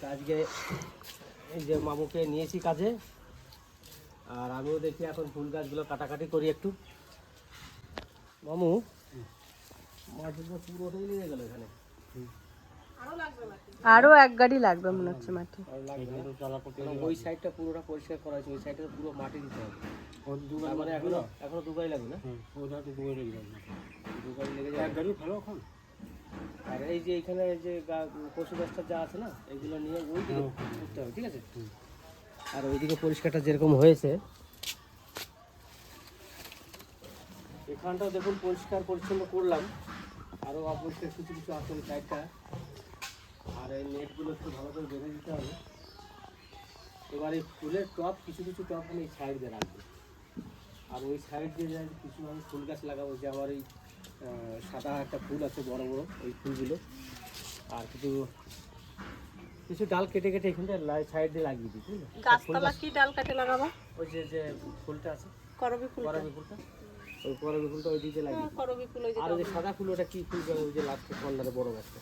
তা আজকে এই যে মামুকে নিয়েছি কাজে আর আমিও দেখি এখন ফুল গাছগুলো কাটাকাটি করি একটু। মামু মাটিগুলো পুরোটাই নিয়ে গেল এখানে। আরও এক গাড়ি লাগবে মনে হচ্ছে মাটি ওই সাইডটা পুরোটা পরিষ্কার করা হয়েছে ওই সাইডটা পুরো মাটি দিতে হবে। মানে এখনও এখনও দু গাড়ি লাগবে না? দু গাড়ি লেগে যাবে। আর এই যে এখানে যে কচু গাছটা যা আছে না এইগুলো নিয়ে ওই দিকে করতে হবে ঠিক আছে? আর ওইদিকে পরিষ্কারটা যেরকম হয়েছে এখানটাও দেখুন পরিষ্কার পরিচ্ছন্ন করলাম। আরও অপরিষ্কার কিছু কিছু আছে ওই সাইডটা আর এই নেটগুলো একটু ভালো করে বেঁধে দিতে হবে। এবার এই ফুলের টপ কিছু কিছু টপ আমি এই সাইড দিয়ে রাখব। আর ওই সাইড দিয়ে কিছু আমি ফুল গাছ লাগাবো যে আমার এই সাদা একটা ফুল আছে বড় বড় ওই ফুলগুলো। আর কিছু কিছু ডাল কেটে কেটে এখানটা সাইড দিয়ে লাগিয়ে দিই গাছতলা কি ডাল কাটে লাগাবো? ওই যে যে ফুলটা আছে করবি ফুল করবি ফুলটা? ওই করবি ফুলটা ওই দিকে লাগিয়ে করবি ফুল ওই যে আর ওই সাদা ফুল ওটা কি ফুল ওই যে লাস্টে কর্নারে বড় গাছটা?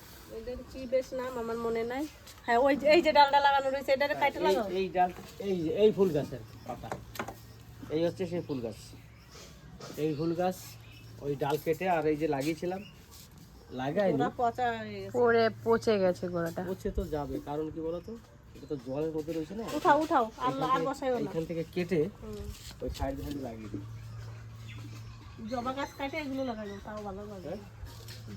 কি বেশ নাম আমার মনে নাই। হ্যাঁ ওই এই যে ডালটা লাগানো রয়েছে এটারে কাটে এই- লাগাও এই ডাল এই যে এই ফুল গাছের পাতা। এই হচ্ছে সেই ফুল গাছ। এই ফুল গাছ ওই ডাল কেটে আর এই যে লাগিয়েছিলাম লাগাইনি। পচা হয়ে গেছে। পরে পচে গেছে গোড়াটা। পচে তো যাবে কারণ কি বলতো? এটা তো জলের মধ্যে রয়েছে না? উঠাও উঠাও আর আর বসাইও না। এইখান থেকে কেটে ওই সাইড দিয়ে লাগিয়ে দিই। জবা গাছ কাটে এগুলো লাগাবো তাও ভালো লাগবে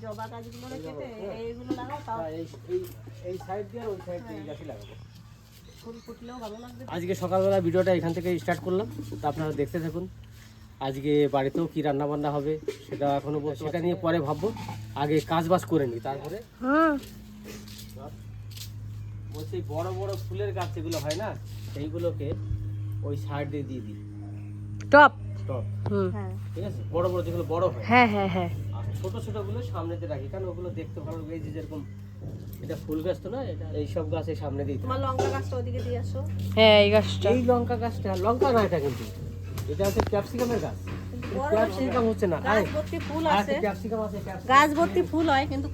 জবা গাছগুলো কেটে এইগুলো লাগাও তাও হ্যাঁ, এই এই এই সাইড দিয়ে ওই সাইড দিয়ে এই গাছই লাগাবো। ফুল ফুটলেও ভালো লাগবে। আজকে সকালবেলা ভিডিওটা এখান থেকে স্টার্ট করলাম। তো আপনারা দেখতে থাকুন। আজকে বাড়িতেও কি রান্না বান্না হবে সেটা এখনও সেটা নিয়ে পরে ভাববো। আগে কাজ বাজ করে নিই তারপরে হুম বলছি বড় বড় ফুলের গাছ যেগুলো হয় না সেইগুলোকে ওই সাইড দিয়ে দিয়ে দিই। টপ। টপ। হ্যাঁ। ঠিক আছে? বড় বড় যেগুলো বড় হয়। হ্যাঁ হ্যাঁ হ্যাঁ। আর ছোট ছোটগুলো সামনেতে রাখি কারণ ওগুলো দেখতে ভালো লাগে। যে যেরকম এটা ফুল গাছ তো না এটা এইসব গাছের সামনে দিতে হয়। তোমার লঙ্কা গাছটা ওদিকে দিয়ে আসো। হ্যাঁ এই গাছটা। এই লঙ্কা গাছটা লঙ্কা না এটা কিন্তু। এটা হচ্ছে ক্যাপসিকামের গাছ। ক্যাপসিকাম হচ্ছে না গাছ ভর্তি ফুল আছে। ক্যাপসিকাম আছে গাছ ভর্তি ফুল হয় কিন্তু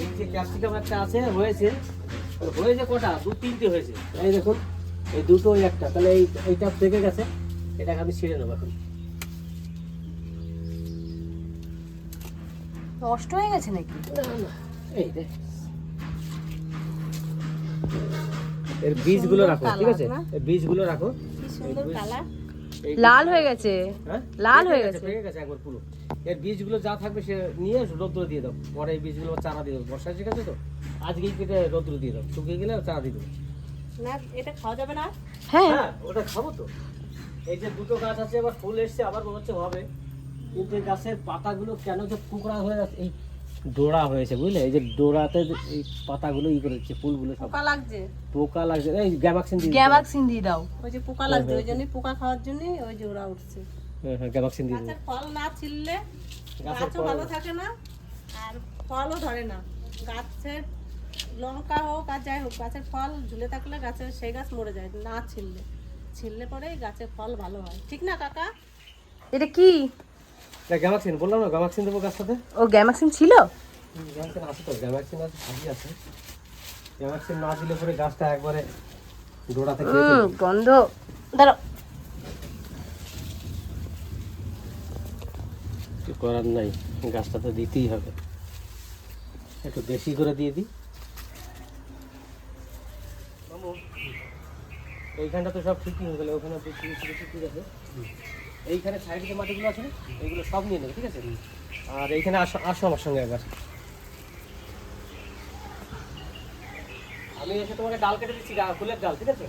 এই যে ক্যাপসিকাম একটা আছে হয়েছে। হয়েছে কটা? দু তিনটে হয়েছে। এই দেখুন এই দুটো একটা। তাহলে এই এইটা পেকে গেছে। এটাকে আমি ছিঁড়ে নেব এখন। নষ্ট হয়ে গেছে নাকি? এই রে। এর বীজগুলো রাখো ঠিক আছে? বীজগুলো রাখো। সুন্দর কালার। এই লাল হয়ে গেছে। হ্যাঁ? লাল হয়ে গেছে। পেকে গেছে একবার পুরো। এর বীজগুলো যা থাকবে সে নিয়ে রৌদ্র দিয়ে দাও। পরে এই বীজগুলো চারা দিয়ে দাও। বর্ষা ঠিক আছে তো? আজকেই কেটে রৌদ্র দিয়ে দাও। শুকিয়ে গেলে চারা দিয়ে দেবো না এটা খাওয়া যাবে না হ্যাঁ। হ্যাঁ ওটা খাব তো। এই যে দুটো গাছ আছে আবার ফুল এসছে আবার মনে হচ্ছে হবে। কিন্তু গাছের পাতাগুলো কেন যে কুকড়া হয়ে যাচ্ছে এই ডোরা হয়েছে বুঝলে? এই যে ডোরাতে এই পাতাগুলো ই করে দিচ্ছে ফুলগুলো সব। পোকা লাগছে? পোকা লাগছে। এই গ্যামাক্সিন দিয়ে দিতে দিয়ে দাও। ওই যে পোকা লাগছে ওই জন্যই পোকা খাওয়ার জন্যই ওই যে ওরা উঠছে। হ্যাঁ হ্যাঁ গ্যামাক্সিন দিয়ে গাছের ফল না ছিললে গাছও ভালো থাকে না আর ফলও ধরে না। গাছের লঙ্কা হোক আর যাই হোক গাছের ফল ঝুলে থাকলে গাছের সেই গাছ মরে যায় না ছিললে। ছিললে পরে গাছের ফল ভালো হয়। ঠিক না কাকা? এটা কি? গ্যামাক্সিন বললাম না গ্যামাক্সিন দেবো গাছটাতে ও গ্যামাক্সিন ছিল? গ্যামাক্সিন আছে তো গ্যামাক্সিন আছে ভাবি আছে। গ্যামাক্সিন না দিলে পরে গাছটা একবারে ডোরা থেকে গন্ধ। দাঁড়াও। কিছু করার নাই গাছটা তো দিতেই হবে। একটু বেশি করে দিয়ে দিই। এইখানটা তো সব ঠিকই হয়ে গেল ওখানে বেশি বেশি বেশি ঠিক আছে এইখানে সাইডে যে মাটিগুলো আছে এইগুলো সব নিয়ে নেবে ঠিক আছে? আর এইখানে আসো আসো আমার সঙ্গে একবার। আমি এসে তোমাকে ডাল কেটে দিচ্ছি ফুলের ডাল ঠিক আছে?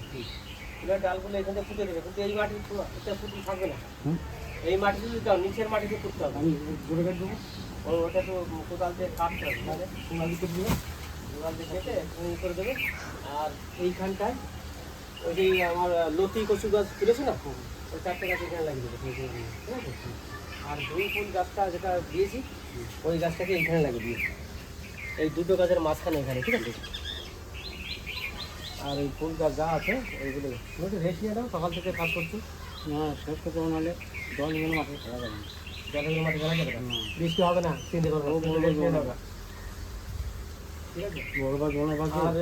ফুলের ডালগুলো এখান থেকে ফুটে দেবে কিন্তু এই মাটি ফুটে থাকবে না। এই মাটি যদি দাও নিচের মাটিতে করতে হবে। আমি গড়ে কাটবো ও ওটা তো কোদাল দিয়ে কাটতে হবে দিয়ে কেটে দেবে। কোদাল দিয়ে কেটে করে দেবে। আর এইখানটায় ওই যে আমার লতি কচু গাছ তুলেছে না? ওই চারটে গাছ এখানে লাগিয়ে দেবে আর দুই ফুল গাছটা যেটা দিয়েছি ওই গাছটাকে এইখানে লাগিয়ে দিয়েছি। এই দুটো গাছের মাঝখানে এখানে ঠিক আছে? আর এই ফুল গাছ যা আছে এইগুলো। একটু রেস্ট নিয়ে দাও সকাল থেকে কাজ করছি। না শেষ করতে নাহলে জল মাঠে খেলা যাবে না। জলের মাঠে খেলা যাবে না? বৃষ্টি হবে না? চিন্তা করব rest নিয়ে দাও গা। ঠিক আছে বড় গাছ বড় গাছ আর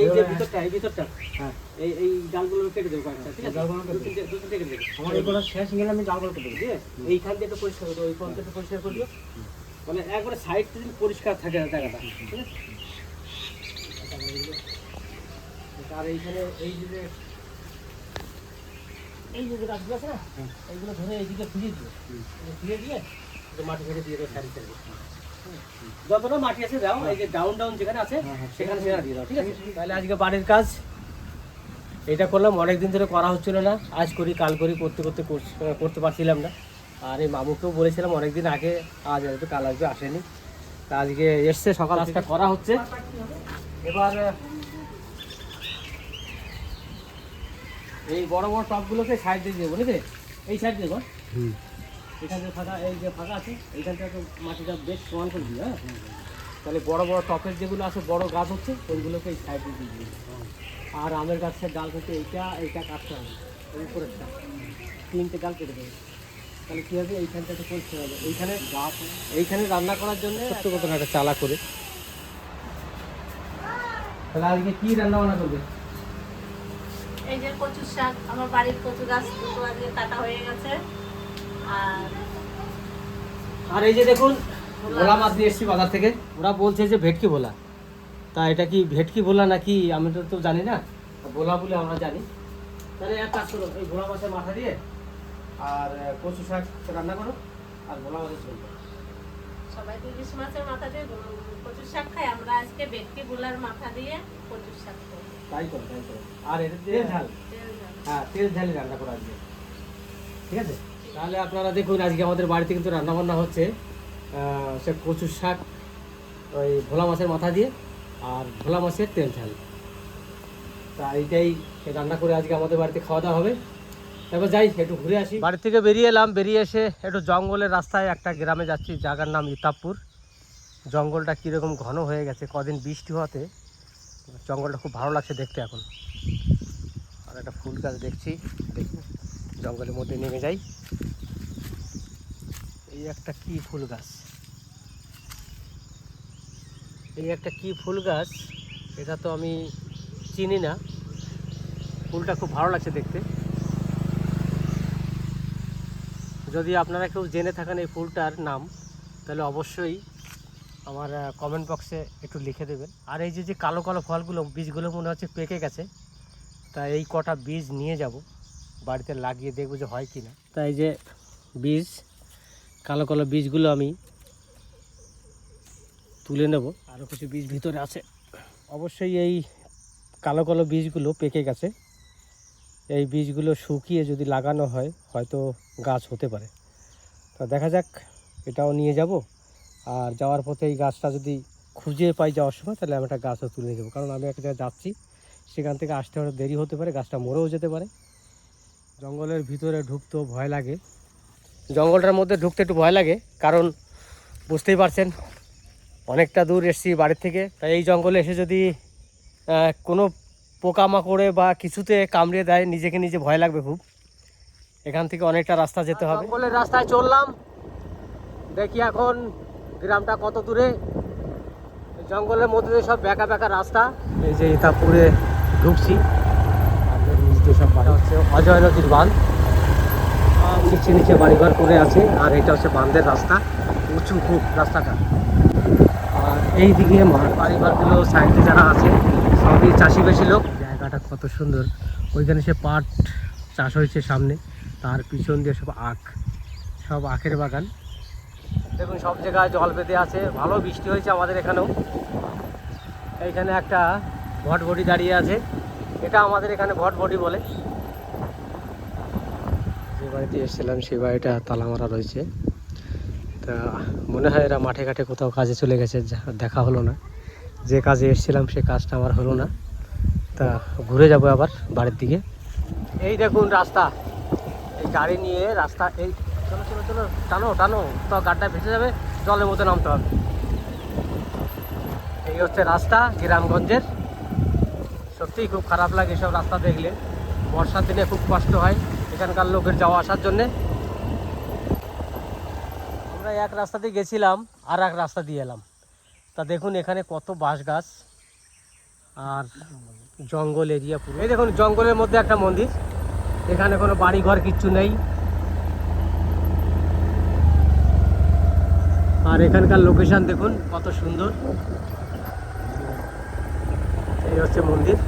এই যে ভিতরটা এই ভিতরটা হ্যাঁ এই এই ডালগুলো কেটে দেবো কয়েকটা ঠিক আছে? ডালগুলো কেটে কেটে দেবো। আমার এগুলো শেষ গেলে আমি ডাল করতে দেবো ঠিক আছে? এইখান দিয়ে একটু পরিষ্কার করব ওই পর্যন্ত একটু পরিষ্কার করব মানে একবারে সাইড থেকে পরিষ্কার থাকে জায়গাটা ঠিক আছে? আর এইখানে এই যে এই যে গাছগুলো আছে না এইগুলো ধরে এইদিকে ফিরিয়ে দিও। ফিরিয়ে দিয়ে মাটি ফেটে দিয়ে দেবো সাইড থেকে যতটা মাটি আছে দাও এই যে ডাউন ডাউন যেখানে আছে সেখানে সেখানে দিয়ে দাও ঠিক আছে? তাহলে আজকে বাড়ির কাজ এটা করলাম অনেকদিন ধরে করা হচ্ছিল না আজ করি কাল করি করতে করতে করতে পারছিলাম না। আর এই মামুকেও বলেছিলাম অনেকদিন আগে আজ আসবে কাল আসবে আসেনি। তা আজকে এসছে সকাল আজটা করা হচ্ছে। এবার এই বড় বড় টপগুলোকে সাইড দিয়ে দেবো বুঝলি এই সাইড দেবো। হুম। এখান থেকে ফাঁকা এই যে ফাঁকা আছে এইখানটা তো মাটিটা বেশ সমান করে দিই হ্যাঁ? তাহলে বড় বড় টপের যেগুলো আছে বড় গাছ হচ্ছে ওইগুলোকে এই সাইডে দিয়ে দিই আর আমের গাছের ডাল থেকে এইটা এইটা কাটতে হবে ওই উপরেরটা। তিনটে ডাল কেটে দেবে। তাহলে কী হবে এইখানটা একটু পরিষ্কার হবে এইখানে গাছ এইখানে রান্না করার জন্য ছোট্ট মতন একটা চালা করে। তাহলে আজকে কী রান্না বান্না করবে? এই যে কচু শাক আমার বাড়ির কচু গাছ দুটো আজকে কাটা হয়ে গেছে। আর এই যে দেখুন ভোলা মাছ নিয়ে এসেছি বাজার থেকে। ওরা বলছে যে ভেটকি ভোলা। তা এটা কি ভেটকি ভোলা নাকি আমি তো তো জানি না। ভোলা বলে আমরা জানি। তাহলে এক কাজ করো এই ভোলা মাছের মাথা দিয়ে আর কচু শাক রান্না করো আর ভোলা মাছের ঝোল করো। সবাই তো ইলিশ মাছের মাথা দিয়ে কচু শাক খাই আমরা আজকে ভেটকি গুলার মাথা দিয়ে কচু শাক করব। তাই করো তাই করো। আর এটা তেল ঝাল। হ্যাঁ তেল ঝালে রান্না করা আজকে। ঠিক আছে? তাহলে আপনারা দেখুন, আজকে আমাদের বাড়িতে কিন্তু রান্নাবান্না হচ্ছে। সে কচুর শাক, ওই ভোলা মাছের মাথা দিয়ে আর ভোলা মাছের তেল ঝাল। তা এইটাই রান্না করে আজকে আমাদের বাড়িতে খাওয়া দাওয়া হবে। তারপর যাই, একটু ঘুরে আসি। বাড়ি থেকে বেরিয়ে এলাম, বেরিয়ে এসে একটু জঙ্গলের রাস্তায় একটা গ্রামে যাচ্ছি, জায়গার নাম ইতাবপুর জঙ্গলটা কীরকম ঘন হয়ে গেছে, কদিন বৃষ্টি হওয়াতে। জঙ্গলটা খুব ভালো লাগছে দেখতে এখন। আর একটা ফুল গাছ দেখছি, দেখি জঙ্গলের মধ্যে নেমে যাই। এই একটা কি ফুল গাছ? এই একটা কি ফুল গাছ? এটা তো আমি চিনি না। ফুলটা খুব ভালো লাগছে দেখতে। যদি আপনারা কেউ জেনে থাকেন এই ফুলটার নাম, তাহলে অবশ্যই আমার কমেন্ট বক্সে একটু লিখে দেবেন। আর এই যে যে কালো কালো ফলগুলো, বীজগুলো মনে হচ্ছে পেকে গেছে, তা এই কটা বীজ নিয়ে যাব। বাড়িতে লাগিয়ে দেখব যে হয় কি না তাই যে বীজ, কালো কালো বীজগুলো আমি তুলে নেব। আরও কিছু বীজ ভিতরে আছে। অবশ্যই এই কালো কালো বীজগুলো পেকে গেছে। এই বীজগুলো শুকিয়ে যদি লাগানো হয়, হয়তো গাছ হতে পারে। তা দেখা যাক, এটাও নিয়ে যাব। আর যাওয়ার পথে এই গাছটা যদি খুঁজে পাই যাওয়ার সময়, তাহলে আমি একটা গাছও তুলে নিয়ে যাব কারণ আমি একটা যাচ্ছি, সেখান থেকে আসতে হয়তো দেরি হতে পারে, গাছটা মরেও যেতে পারে। জঙ্গলের ভিতরে ঢুকতেও ভয় লাগে। জঙ্গলটার মধ্যে ঢুকতে একটু ভয় লাগে কারণ বুঝতেই পারছেন অনেকটা দূর এসেছি বাড়ির থেকে। তাই এই জঙ্গলে এসে যদি কোনো পোকামাকড়ে বা কিছুতে কামড়ে দেয় নিজেকে নিজে ভয় লাগবে খুব। এখান থেকে অনেকটা রাস্তা যেতে হবে। জঙ্গলের রাস্তায় চললাম। দেখি এখন গ্রামটা কত দূরে। জঙ্গলের মধ্যে দিয়ে সব বেঁকা বেঁকা রাস্তা। এই যে ইতাপুরে ঢুকছি। আর এর নিচ দিয়ে সব বাড়ি হচ্ছে অজয় নদীর বাঁধ। নিচে নিচে বাড়িঘর করে আছে, আর এটা হচ্ছে বাঁধের রাস্তা, উঁচু খুব রাস্তাটা। আর এই দিকে বাড়িঘরগুলো সাইডে যারা আছে, সবই চাষিবাসী লোক। জায়গাটা কত সুন্দর। ওইখানে সে পাট চাষ হয়েছে সামনে, তার পিছন দিয়ে সব আখ, সব আখের বাগান। দেখুন, সব জায়গায় জল বেঁধে আছে। ভালো বৃষ্টি হয়েছে আমাদের এখানেও। এইখানে একটা ভটভটি দাঁড়িয়ে আছে। এটা আমাদের এখানে ভটভটি বলে। যে বাড়িতে এসেছিলাম সেই বাড়িটা তালা মারা রয়েছে। তা মনে হয় এরা মাঠে ঘাটে কোথাও কাজে চলে গেছে দেখা হলো না। যে কাজে এসেছিলাম সে কাজটা আমার হলো না। তা ঘুরে যাব আবার বাড়ির দিকে। এই দেখুন রাস্তা। এই গাড়ি নিয়ে রাস্তা এই চলো চলো চলো টানো টানো। তো গাড়িটা ভেসে যাবে জলের মতো নামতে হবে। এই হচ্ছে রাস্তা গ্রামগঞ্জের। সত্যিই খুব খারাপ লাগে এসব রাস্তা দেখলে। বর্ষার দিনে খুব কষ্ট হয় এখানকার লোকের যাওয়া আসার জন্যে। আমরা এক রাস্তা দিয়ে গেছিলাম, আর এক রাস্তা দিয়ে এলাম। তা দেখুন এখানে কত বাঁশ গাছ আর জঙ্গল এরিয়া পুরো। এই দেখুন, জঙ্গলের মধ্যে একটা মন্দির। এখানে কোনো বাড়ি ঘর কিচ্ছু নেই। আর এখানকার লোকেশান দেখুন কত সুন্দর। এই হচ্ছে মন্দির।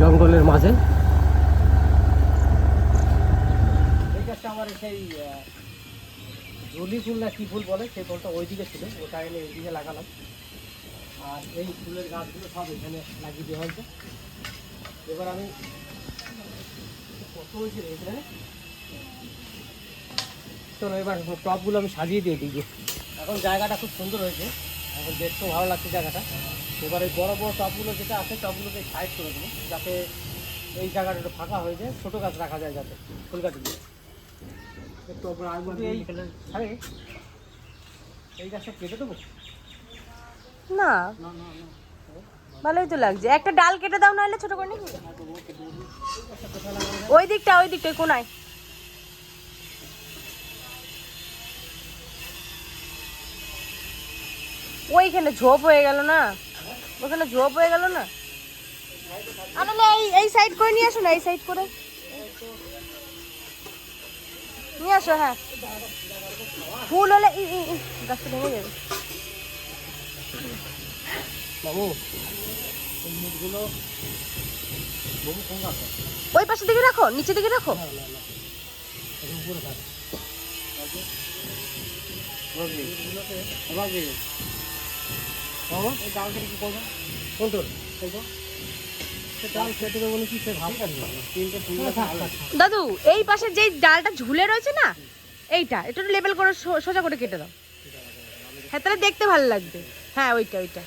জঙ্গলের মাঝে। আমার সেই জলি ফুল না কি ফুল বলে, সেই ফুলটা ওইদিকে ছিল, ওটা এনে এইদিকে লাগালাম। আর এই ফুলের গাছগুলো সব এখানে লাগিয়ে দেওয়া হয়েছে। এবার আমি কত হয়েছে এখানে? চলো এবার টপগুলো আমি সাজিয়ে দিয়ে দিই। এখন জায়গাটা খুব সুন্দর হয়েছে। এখন দেখতেও ভালো লাগছে জায়গাটা। এবার এই বড় বড় টপগুলো যেটা আছে টপগুলোকে সাইড করে দেবো যাতে এই জায়গাটা একটু ফাঁকা হয়ে যায় ছোটো গাছ রাখা যায় যাতে ফুল গাছগুলো একটু এই এই- আরে এই গাছটা কেটে দেবো? না। ভালোই তো লাগছে। একটা ডাল কেটে দাও নাহলে ছোট করে নাকি ওই দিকটা ওই দিকটা কোনায়। ওইখানে ঝোপ হয়ে গেল না ওখানে ঝোপ হয়ে গেল না আর নাহলে এই এই সাইড করে নিয়ে আসো না এই সাইড করে নিয়ে আসো হ্যাঁ ফুল হলে ই, ই, ই, গাছটা ভেঙে যাবে বাবু ওই পাশের দিকে রাখো নিচের দিকে রাখো উপরে এই ডাল কেটে কি তো। দাদু এই পাশে যেই ডালটা ঝুলে রয়েছে না এইটা একটু লেবেল করে সো- সোজা করে কেটে দাও। হ্যাঁ তাহলে দেখতে ভালো লাগবে। হ্যাঁ ওইটা ওইটা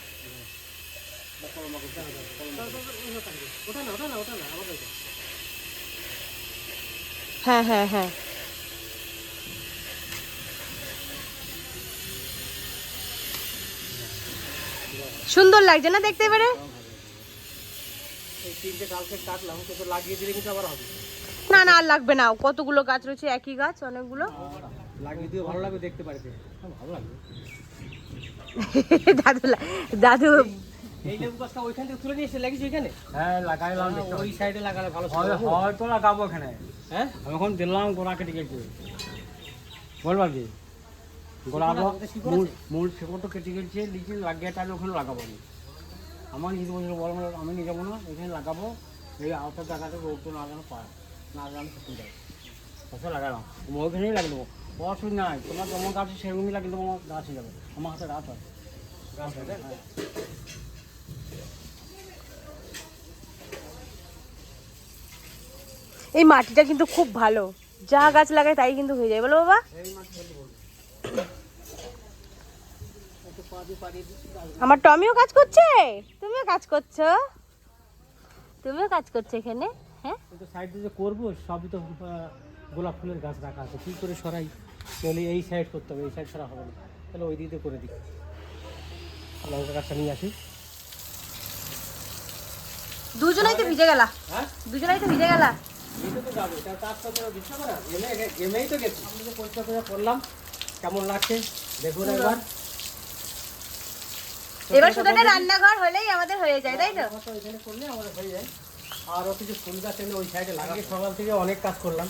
ওটা না ওটা না ওটা না আবার ওইটা। হ্যাঁ হ্যাঁ হ্যাঁ। সুন্দর লাগছে না দেখতে এবারে তিনটে ডালকে কাটলাম কিন্তু লাগিয়ে দিলে কিন্তু আবার হবে না না আর লাগবে না। কতগুলো গাছ রয়েছে একই গাছ অনেকগুলো? লাগিয়ে দিয়ে ভালো লাগবে দেখতে পারিতে ভালো লাগবে দাদু। দাদু এই লেবু গাছটা ওইখান থেকে তুলে নিয়ে এসে লাগিয়েছি ওইখানে হ্যাঁ লাগাইলাম ওই সাইডে লাগালে ভালো হয়- হয়তো লাগাবো এখানে। হ্যাঁ? আমি এখন দিলাম গোড়া কেটে কেটে বলবার কি আছে, মূল আছে? মূল শিকড় তো কেটে লিচে লাগিয়ে তাহলে ওখানে লাগাবো আমি। আমার নিজে বলো আমি নিয়ে যাব না এখানে লাগাবো এই আওতার জায়গাটা রোদ তো না পায় না যায় গাছে লাগালাম। ওইখানেই লাগিয়ে দেবো। অসুবিধা নাই তোমার গাছ সেরকমই লাগিয়ে দেবো আমার গাছ হয়ে যাবে। আমার হাতে রাত আছে। গাছ আছে? হ্যাঁ। এই মাটিটা কিন্তু খুব ভালো। যা গাছ লাগায় তাই কিন্তু হয়ে যায়। বলো বাবা একটু পা দিয়ে পাড়িয়ে দিচ্ছি, গাছ আমার টমিও কাজ করছে? তুমিও কাজ করছ? তুমিও কাজ করছ এখানে? হ্যাঁ? সাইড দিয়ে যে করব সবই তো গোলাপ ফুলের গাছ রাখা আছে। কী করে সরাই? তাহলে এই সাইড করতে হবে এই সাইড সরা হবে না। তাহলে ওই দিকে করে দিই। লঙ্কা গাছটা নিয়ে আসি। দুজনেই তো ভিজে গেলা। হ্যাঁ? দুজনেই তো ভিজে গেলা। এমেই তো গেছি। পরিষ্কার করলাম কেমন লাগছে? দেখুন একবার। এবার শুধু রান্নাঘর হলেই আমাদের হয়ে যায় তাই তো? রান্নাঘরটা ওইখানে করলে আমাদের হয়ে যায়। আরও কিছু ফুল গাছ এনে ওই সাইডে লাগাই সকাল থেকে অনেক কাজ করলাম।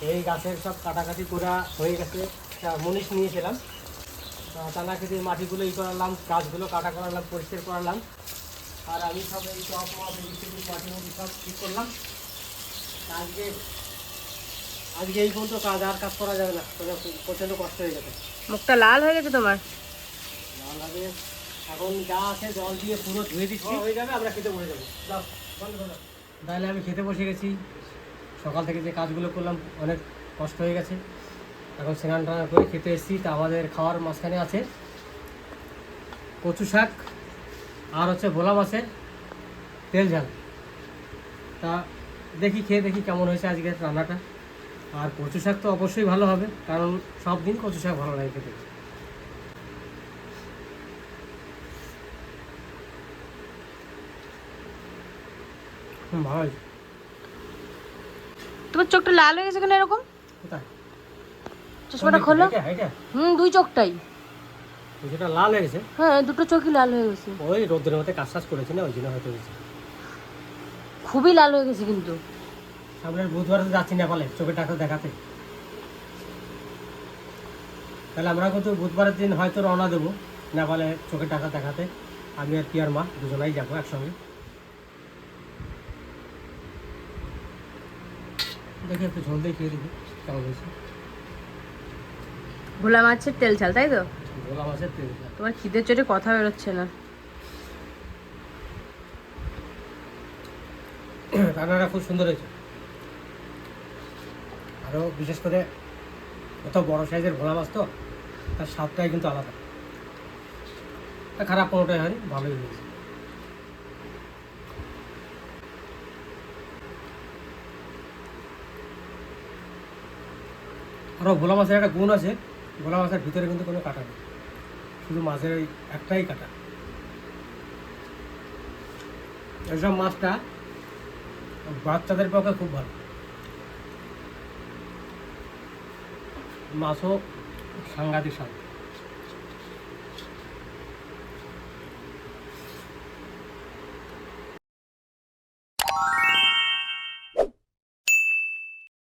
এই গাছের সব কাটাকাটি করা হয়ে গেছে। মনীষ নিয়েছিলাম। টানা কেটে মাটিগুলো ই করালাম গাছগুলো কাটা করালাম পরিষ্কার করালাম। আর আমি সব এই টপ মপ এই মাটি মুটি সব ঠিক করলাম। আজকে আজকে এই পর্যন্ত কাজ আর কাজ করা যাবে না। প্রচণ্ড- কষ্ট হয়ে গেছে মুখটা লাল হয়ে গেছে তোমার? ভালো লাগে এখন যা আছে জল দিয়ে পুরো ধুয়ে দিচ্ছি। হয়ে যাবে আমরা খেতে বসে যাব। তাহলে আমি খেতে বসে গেছি। সকাল থেকে যে কাজগুলো করলাম অনেক কষ্ট হয়ে গেছে। এখন স্নান টান করে খেতে এসেছি তা আমাদের খাওয়ার মাঝখানে আছে কচু শাক আর হচ্ছে ভোলা মাছের তেল ঝাল। তা দেখি খেয়ে দেখি কেমন হয়েছে আজকের রান্নাটা। আর কচু শাক তো অবশ্যই ভালো হবে কারণ সব দিন কচু শাক ভালো লাগে খেতে। ভালো তোমার চোখটা লাল হয়ে গেছে কেন এরকম? কোথায়? চশমাটা খোলো? হুম দুই চোখটাই। যেটা লাল হয়ে গেছে? হ্যাঁ দুটো চোখই লাল হয়ে গেছে। ওই রোদ্রের মধ্যে কাজ করেছি না ওই জন্য হয়তো হয়েছে। খুবই লাল হয়ে গেছে কিন্তু। সামনের বুধবার যাচ্ছি নেপালে চোখের ডাক্তার দেখাতে। তাহলে আমরা কিন্তু বুধবারের দিন হয়তো রওনা দেবো নেপালে চোখের ডাক্তার দেখাতে। আমি আর পিয়ার মা দুজনাই যাব একসঙ্গে। দেখি একটু ঝোল দিয়ে খেয়ে দেখি কেমন হয়েছে। ভোলা মাছের তেল ঝাল তাই তো? ভোলা মাছের তেল তোমার খিদের চোটে কথা বেরোচ্ছে না। রান্নাটা খুব সুন্দর হয়েছে। আরও বিশেষ করে এত বড় সাইজের ভোলা মাছ তো তার স্বাদটাই কিন্তু আলাদা। খারাপ কোনোটাই হয়নি ভালোই হয়েছে। আরও ভোলা মাছের একটা গুণ আছে, ভোলা মাছের ভিতরে কিন্তু কোনো কাটা নেই। শুধু মাছের ওই একটাই কাটা। এসব মাছটা বাচ্চাদের পক্ষে খুব ভালো। মাছও সাংঘাতিক স্বাদ।